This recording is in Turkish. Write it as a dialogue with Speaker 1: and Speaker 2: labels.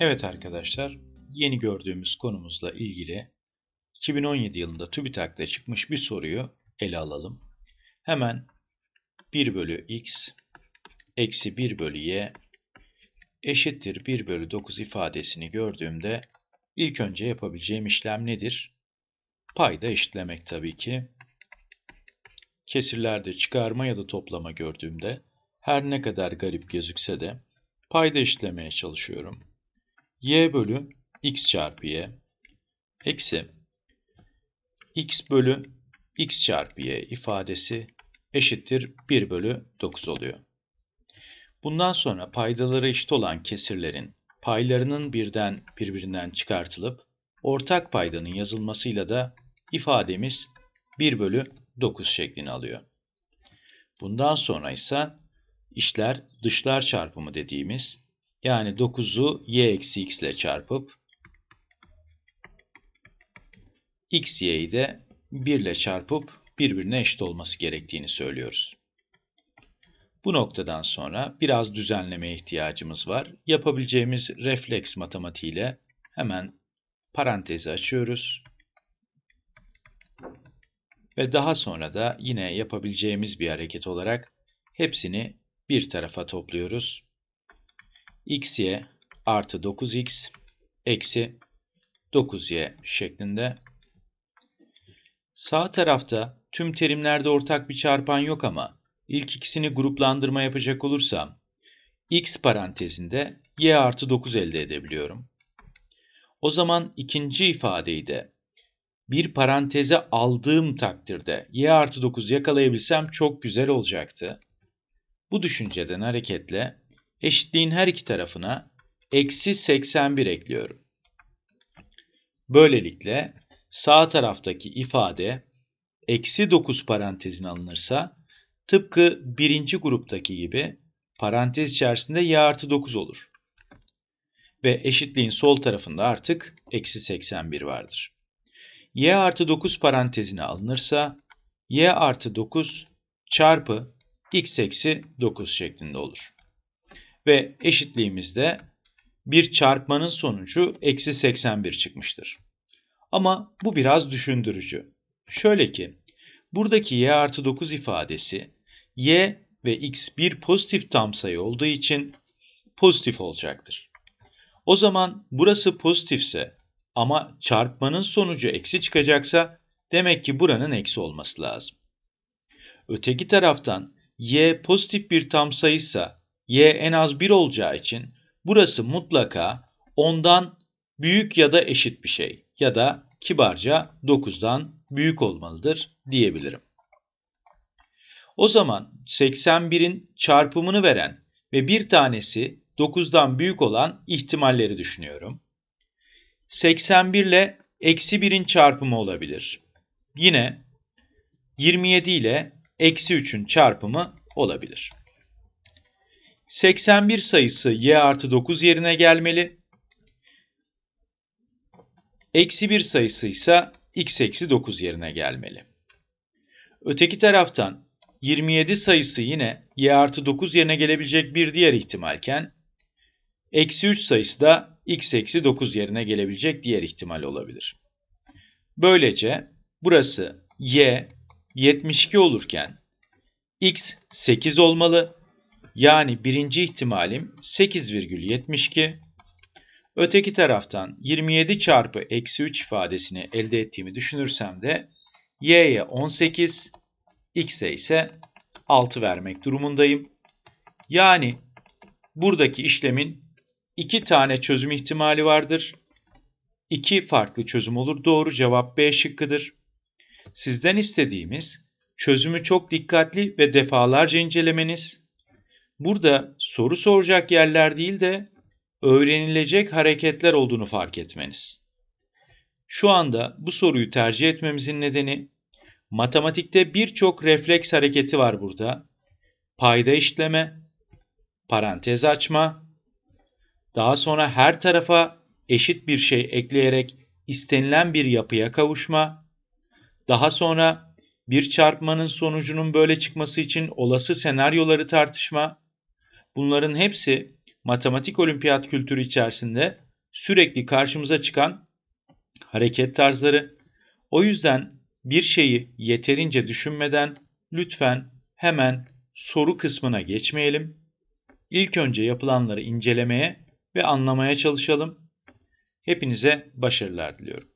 Speaker 1: Evet arkadaşlar, yeni gördüğümüz konumuzla ilgili 2017 yılında TÜBİTAK'ta çıkmış bir soruyu ele alalım. Hemen 1 bölü x eksi 1 bölü y eşittir 1 bölü 9 ifadesini gördüğümde ilk önce yapabileceğim işlem nedir? Payda eşitlemek tabii ki. Kesirlerde çıkarma ya da toplama gördüğümde her ne kadar garip gözükse de payda eşitlemeye çalışıyorum y bölü x çarpı y eksi x bölü x çarpı y ifadesi eşittir 1 bölü 9 oluyor. Bundan sonra paydaları eşit olan kesirlerin paylarının birden birbirinden çıkartılıp ortak paydanın yazılmasıyla da ifademiz 1 bölü 9 şeklini alıyor. Bundan sonra ise işler dışlar çarpımı dediğimiz yani 9'u y eksi x ile çarpıp x y'yi de 1 ile çarpıp birbirine eşit olması gerektiğini söylüyoruz. Bu noktadan sonra biraz düzenlemeye ihtiyacımız var. Yapabileceğimiz refleks matematiğiyle hemen parantezi açıyoruz. Ve daha sonra da yine yapabileceğimiz bir hareket olarak hepsini bir tarafa topluyoruz xy artı 9x eksi 9y şeklinde. Sağ tarafta tüm terimlerde ortak bir çarpan yok ama ilk ikisini gruplandırma yapacak olursam x parantezinde y artı 9 elde edebiliyorum. O zaman ikinci ifadeyi de bir paranteze aldığım takdirde y artı 9 yakalayabilsem çok güzel olacaktı. Bu düşünceden hareketle eşitliğin her iki tarafına eksi 81 ekliyorum. Böylelikle sağ taraftaki ifade eksi 9 parantezine alınırsa tıpkı birinci gruptaki gibi parantez içerisinde y artı 9 olur. Ve eşitliğin sol tarafında artık eksi 81 vardır. y artı 9 parantezine alınırsa y artı 9 çarpı x eksi 9 şeklinde olur ve eşitliğimizde bir çarpmanın sonucu eksi 81 çıkmıştır. Ama bu biraz düşündürücü. Şöyle ki, buradaki y artı 9 ifadesi y ve x bir pozitif tam sayı olduğu için pozitif olacaktır. O zaman burası pozitifse ama çarpmanın sonucu eksi çıkacaksa demek ki buranın eksi olması lazım. Öteki taraftan y pozitif bir tam sayıysa y en az 1 olacağı için burası mutlaka 10'dan büyük ya da eşit bir şey ya da kibarca 9'dan büyük olmalıdır diyebilirim. O zaman 81'in çarpımını veren ve bir tanesi 9'dan büyük olan ihtimalleri düşünüyorum. 81 ile eksi 1'in çarpımı olabilir. Yine 27 ile eksi 3'ün çarpımı olabilir. 81 sayısı y artı 9 yerine gelmeli. Eksi 1 sayısı ise x eksi 9 yerine gelmeli. Öteki taraftan 27 sayısı yine y artı 9 yerine gelebilecek bir diğer ihtimalken, eksi 3 sayısı da x eksi 9 yerine gelebilecek diğer ihtimal olabilir. Böylece burası y 72 olurken x 8 olmalı yani birinci ihtimalim 8,72. Öteki taraftan 27 çarpı eksi 3 ifadesini elde ettiğimi düşünürsem de y'ye 18, x'e ise 6 vermek durumundayım. Yani buradaki işlemin iki tane çözüm ihtimali vardır. İki farklı çözüm olur. Doğru cevap B şıkkıdır. Sizden istediğimiz çözümü çok dikkatli ve defalarca incelemeniz burada soru soracak yerler değil de öğrenilecek hareketler olduğunu fark etmeniz. Şu anda bu soruyu tercih etmemizin nedeni matematikte birçok refleks hareketi var burada. Payda işleme, parantez açma, daha sonra her tarafa eşit bir şey ekleyerek istenilen bir yapıya kavuşma, daha sonra bir çarpmanın sonucunun böyle çıkması için olası senaryoları tartışma, Bunların hepsi matematik olimpiyat kültürü içerisinde sürekli karşımıza çıkan hareket tarzları. O yüzden bir şeyi yeterince düşünmeden lütfen hemen soru kısmına geçmeyelim. İlk önce yapılanları incelemeye ve anlamaya çalışalım. Hepinize başarılar diliyorum.